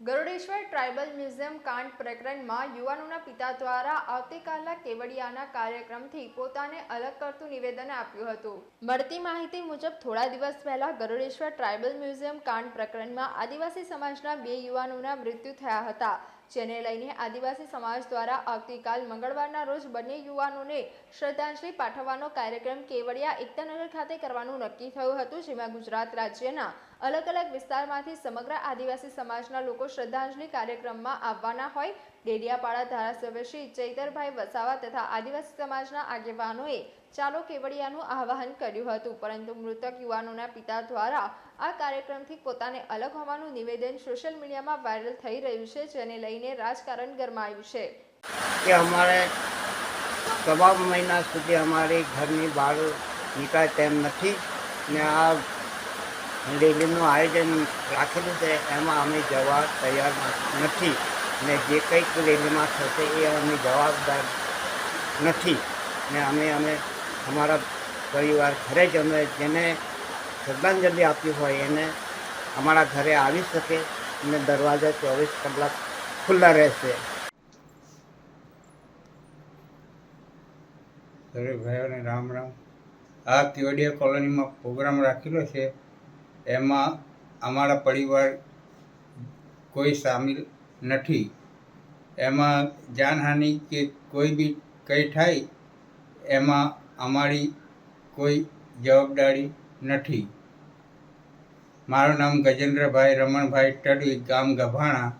Tribal museum કાંડ પ્રકરણમાં યુવાનોના પિતા દ્વારા આવતીકાલના કેવડિયાના કાર્યક્રમથી પોતાને અલગ કરતું નિવેદન આપ્યું હતું. મળતી માહિતી મુજબ, થોડા દિવસ પહેલા ગરુડેશ્વર ટ્રાઇબલ મ્યુઝિયમ કાંડ પ્રકરણમાં આદિવાસી સમાજના બે યુવાનોના મૃત્યુ થયા હતા. જેને લઈને આદિવાસી સમાજ દ્વારા આવતીકાલ મંગળવારના રોજ બંને યુવાનોને શ્રદ્ધાંજલિ પાઠવવાનો કાર્યક્રમ કેવડિયા એકતાનગર ખાતે કરવાનું નક્કી થયું હતું, જેમાં ગુજરાત રાજ્યના અલગ અલગ વિસ્તારમાંથી સમગ્ર આદિવાસી સમાજના લોકો શ્રદ્ધાંજલિ કાર્યક્રમમાં આવવાના હોય ડેડિયાપાડા ધારાસભ્ય શ્રી ચૈતરભાઈ વસાવા તથા આદિવાસી સમાજના આગેવાનોએ ચાલો કેવડિયાનું આહ્વાન કર્યું હતું. પરંતુ મૃતક યુવાનોના પિતા દ્વારા આ કાર્યક્રમથી પોતાને અલગ હોવાનું નિવેદન સોશિયલ મીડિયામાં વાયરલ થઈ રહ્યું છે, જેને લઈને રાજકારણ ગરમાયું છે. કે અમારે તમામ મહિના સુધી અમારી ઘરની બહાર નીકળાય તેમ નથી. ને આ રેલીનું આયોજન રાખેલું છે, એમાં અમે જવા તૈયાર નથી. ને જે કંઈક રેલીમાં થશે એ અમે જવાબદાર નથી. ને અમે અમે અમારા પરિવાર ઘરે જ અમે જેને શ્રદ્ધાંજલિ આપી હોય એને અમારા ઘરે આવી શકે અને દરવાજા ચોવીસ કલાક ખુલ્લા રહેશે. દરેક ભાઈઓને રામ રામ. આ કેવડિયા કોલોનીમાં પ્રોગ્રામ રાખેલો છે. એમાં અમારા પરિવાર કોઈ સામેલ નથી. એમાં જાનહાનિ કે કોઈ બી કંઈ થાય, એમાં અમારી કોઈ જવાબદારી નથી. મારું નામ ગજેન્દ્રભાઈ રમણભાઈ ટડવી, ગામ ગભાણા